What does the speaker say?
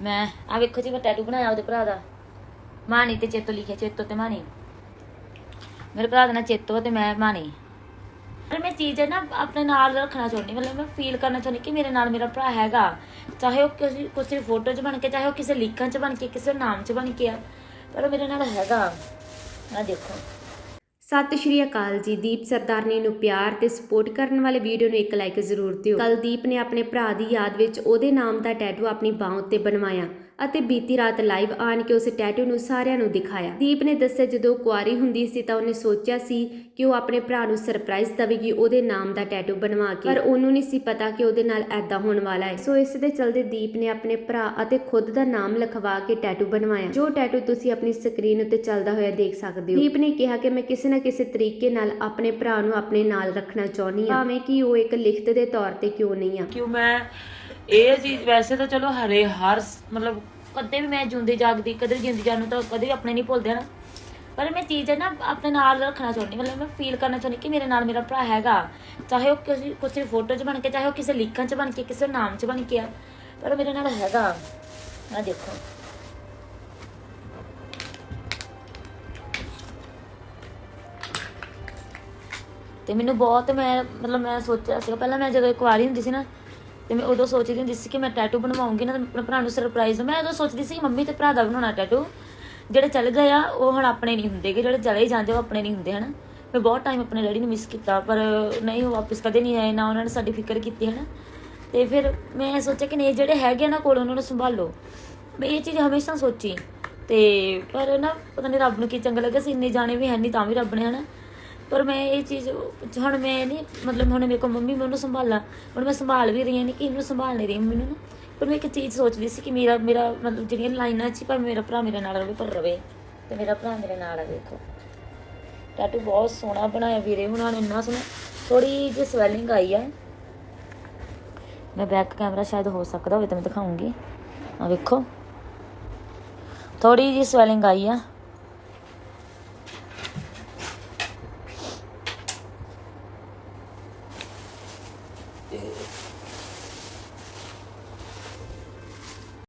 ਮੈਂ ਆ ਵੇਖੋ ਜੀ, ਮੈਂ ਟੈਟੂ ਬਣਾਇਆ ਉਹਦੇ ਭਰਾ ਦਾ। ਮਾਣੀ ਤੇ ਚੇਤੋ ਲਿਖਿਆ, ਚੇਤੋ ਤੇ ਮਾਣੀ ਮੇਰੇ ਭਰਾ ਦਾ ਨਾਂ ਚੇਤੋ ਤੇ ਮੈਂ ਮਾਣੀ ਪਰ ਮੈਂ ਚੀਜ਼ ਹੈ ਨਾ ਆਪਣੇ ਨਾਲ ਰੱਖਣਾ ਚਾਹੁੰਦੀ, ਮਤਲਬ ਮੈਂ ਫੀਲ ਕਰਨਾ ਚਾਹੁੰਦੀ ਕਿ ਮੇਰੇ ਨਾਲ ਮੇਰਾ ਭਰਾ ਹੈਗਾ। ਚਾਹੇ ਉਹ ਕਿਸੇ ਕਿਸੇ ਫੋਟੋ 'ਚ ਬਣ ਕੇ, ਚਾਹੇ ਉਹ ਕਿਸੇ ਲਿਖਣ 'ਚ ਬਣ ਕੇ, ਕਿਸੇ ਨਾਮ 'ਚ ਬਣ ਕੇ ਆ, ਪਰ ਉਹ ਮੇਰੇ ਨਾਲ ਹੈਗਾ। ਆ ਦੇਖੋ। ਸਤਿ ਸ਼੍ਰੀ ਅਕਾਲ ਜੀ। ਦੀਪ ਸਰਦਾਰਨੀ ਨੂੰ ਪਿਆਰ ਤੇ ਸਪੋਰਟ ਕਰਨ ਵਾਲੇ ਵੀਡੀਓ ਨੂੰ ਇੱਕ ਲਾਈਕ ਜ਼ਰੂਰ ਦਿਓ। ਕੱਲ ਦੀਪ ਨੇ ਆਪਣੇ ਭਰਾ ਦੀ ਯਾਦ ਵਿੱਚ ਉਹਦੇ ਨਾਮ ਦਾ ਟੈਟੂ ਆਪਣੀ ਬਾਹ ਉੱਤੇ ਬਣਵਾਇਆ। ਅਤੇ ਬੀਤੀ ਰਾਤ ਲਾਈਵ ਆਣ ਕੇ ਉਸ ਟੈਟੂ ਨੂੰ ਸਾਰਿਆਂ ਨੂੰ ਦਿਖਾਇਆ। ਦੀਪ ਨੇ ਦੱਸਿਆ, ਜਦੋਂ ਕੁਆਰੀ ਹੁੰਦੀ ਸੀ ਤਾਂ ਉਹਨੇ ਸੋਚਿਆ ਸੀ ਕਿ ਉਹ ਆਪਣੇ ਭਰਾ ਨੂੰ ਸਰਪ੍ਰਾਈਜ਼ ਦੇਵੇਗੀ, ਉਹਦੇ ਨਾਮ ਦਾ ਟੈਟੂ ਬਣਵਾ ਕੇ। ਪਰ ਉਹਨੂੰ ਨਹੀਂ ਸੀ ਪਤਾ ਕਿ ਉਹਦੇ ਨਾਲ ਐਦਾਂ ਹੋਣ ਵਾਲਾ ਹੈ। ਸੋ ਇਸ ਦੇ ਚਲਦੇ ਦੀਪ ਨੇ ਆਪਣੇ ਭਰਾ ਅਤੇ ਖੁਦ ਦਾ ਨਾਮ ਲਿਖਵਾ ਕੇ ਟੈਟੂ ਬਣਵਾਇਆ। ਜੋ ਟੈਟੂ ਤੁਸੀਂ ਆਪਣੀ ਸਕਰੀਨ ਉੱਤੇ ਚੱਲਦਾ ਹੋਇਆ ਦੇਖ ਸਕਦੇ ਹੋ। ਦੀਪ ਨੇ ਕਿਹਾ ਕਿ ਮੈਂ ਕਿਸੇ ਨਾ ਕਿਸੇ ਤਰੀਕੇ ਨਾਲ ਆਪਣੇ ਭਰਾ ਨੂੰ ਆਪਣੇ ਨਾਲ ਰੱਖਣਾ ਚਾਹੁੰਦੀ ਹਾਂ। ਭਾਵੇਂ ਕਿ ਉਹ ਇੱਕ ਲਿਖਤ ਦੇ ਤੌਰ ਤੇ ਕਿਉਂ ਨਹੀਂ ਆ। ਕਿਉਂ ਮੈਂ ਇਹ ਚੀਜ਼ ਵੈਸੇ ਤਾਂ ਚਲੋ ਹਰੇ ਹਰ ਮਤਲਬ ਕਦੇ ਵੀ ਮੈਂ ਜਿਉਂਦੀ ਜਾਗਦੀ, ਕਦੇ ਵੀ ਜਿਉਂਦੀ ਜਾਨੂੰ ਤਾਂ ਕਦੇ ਆਪਣੇ ਨਹੀਂ ਭੁੱਲਦੇ ਨਾ ਪਰ ਮੈਂ ਚੀਜ਼ ਹੈ ਨਾ ਆਪਣੇ ਨਾਲ ਰੱਖਣਾ ਚਾਹੁੰਦੀ, ਮਤਲਬ ਮੈਂ ਫੀਲ ਕਰਨਾ ਚਾਹੁੰਦੀ ਕਿ ਮੇਰੇ ਨਾਲ ਮੇਰਾ ਭਰਾ ਹੈਗਾ। ਚਾਹੇ ਉਹ ਕਿਸੇ ਕਿਸੇ ਫੋਟੋ 'ਚ ਬਣ ਕੇ, ਚਾਹੇ ਉਹ ਕਿਸੇ ਲਿਖਣ 'ਚ ਬਣ ਕੇ, ਕਿਸੇ ਨਾਮ 'ਚ ਬਣ ਕੇ ਆ, ਪਰ ਮੇਰੇ ਨਾਲ ਹੈਗਾ। ਆ ਦੇਖੋ। ਤੇ ਮੈਨੂੰ ਬਹੁਤ ਮੈਂ, ਮਤਲਬ ਮੈਂ ਸੋਚਿਆ ਸੀ ਪਹਿਲਾਂ ਮੈਂ ਜਦੋਂ ਇੱਕ ਵਾਰੀ ਹੁੰਦੀ ਸੀ ਨਾ ਤੇ ਮੈਂ ਉਦੋਂ ਸੋਚਦੀ ਹੁੰਦੀ ਸੀ ਕਿ ਮੈਂ ਟੈਟੂ ਬਣਵਾਉਂਗੀ ਨਾ ਆਪਣੇ ਭਰਾ ਨੂੰ ਸਰਪ੍ਰਾਈਜ਼ ਮੈਂ ਉਦੋਂ ਸੋਚਦੀ ਸੀ ਕਿ ਮੰਮੀ ਤੇ ਭਰਾ ਦਾ ਬਣਾਉਣਾ ਟੈਟੂ ਜਿਹੜੇ ਚੱਲ ਗਏ ਆ, ਉਹ ਹੁਣ ਆਪਣੇ ਨਹੀਂ ਹੁੰਦੇਗੇ ਜਿਹੜੇ ਚਲੇ ਹੀ ਜਾਂਦੇ ਉਹ ਆਪਣੇ ਨਹੀਂ ਹੁੰਦੇ, ਹਨ? ਮੈਂ ਬਹੁਤ ਟਾਈਮ ਆਪਣੇ ਡੈਡੀ ਨੂੰ ਮਿਸ ਕੀਤਾ, ਪਰ ਨਹੀਂ, ਉਹ ਵਾਪਸ ਕਦੇ ਨਹੀਂ ਆਏ, ਨਾ ਉਹਨਾਂ ਨੇ ਸਾਡੀ ਫਿਕਰ ਕੀਤੀ ਹੈ ਨਾ ਤੇ ਫਿਰ ਮੈਂ ਸੋਚਿਆ ਕਿ ਨਹੀਂ, ਜਿਹੜੇ ਹੈਗੇ ਆ ਨਾ ਕੋਲ, ਉਹਨਾਂ ਨੂੰ ਸੰਭਾਲੋ। ਮੈਂ ਇਹ ਚੀਜ਼ ਹਮੇਸ਼ਾ ਸੋਚੀ। ਤੇ ਪਰ ਨਾ, ਪਤਾ ਨਹੀਂ ਰੱਬ ਨੂੰ ਕੀ ਚੰਗਾ ਲੱਗਾ ਸੀ, ਇੰਨੇ ਜਾਣੇ ਵੀ ਹੈ ਨਹੀਂ ਤਾਂ ਵੀ ਰੱਬ ਨੇ, ਹਨਾ? ਪਰ ਮੈਂ ਇਹ ਚੀਜ਼, ਹੁਣ ਮੈਂ ਨਹੀਂ ਮਤਲਬ ਹੁਣ ਮੇਰੇ ਕੋਲ ਮੰਮੀ ਮੈਨੂੰ ਸੰਭਾਲਾਂ, ਹੁਣ ਮੈਂ ਸੰਭਾਲ ਵੀ ਰਹੀ ਹਾਂ ਨਹੀਂ ਕਿ ਇਹਨੂੰ ਸੰਭਾਲ ਨਹੀਂ ਰਹੀ ਮੈਨੂੰ ਨਾ ਪਰ ਮੈਂ ਇੱਕ ਚੀਜ਼ ਸੋਚਦੀ ਸੀ ਕਿ ਮੇਰਾ ਮੇਰਾ ਮਤਲਬ ਜਿਹੜੀਆਂ ਲਾਈਨਾਂ 'ਚ ਪਰ ਮੇਰਾ ਭਰਾ ਮੇਰੇ ਨਾਲ ਰਵੇ ਪਰ ਰਵੇ, ਤੇ ਮੇਰਾ ਭਰਾ ਮੇਰੇ ਨਾਲ ਆ, ਦੇਖੋ। ਟੈਟੂ ਬਹੁਤ ਸੋਹਣਾ ਬਣਾਇਆ ਵੀਰੇ, ਹੁਣਾਂ ਨੇ ਇੰਨਾ ਸੋਹਣਾ ਥੋੜੀ ਜਿਹੀ ਸਵੈਲਿੰਗ ਆਈ ਆ। ਮੈਂ ਬੈਕ ਕੈਮਰਾ ਸ਼ਾਇਦ ਹੋ ਸਕਦਾ ਹੋਵੇ ਤਾਂ ਮੈਂ ਦਿਖਾਉਂਗੀ। ਆ ਵੇਖੋ। ਥੋੜੀ ਜਿਹੀ ਸਵੈਲਿੰਗ ਆਈ ਆ।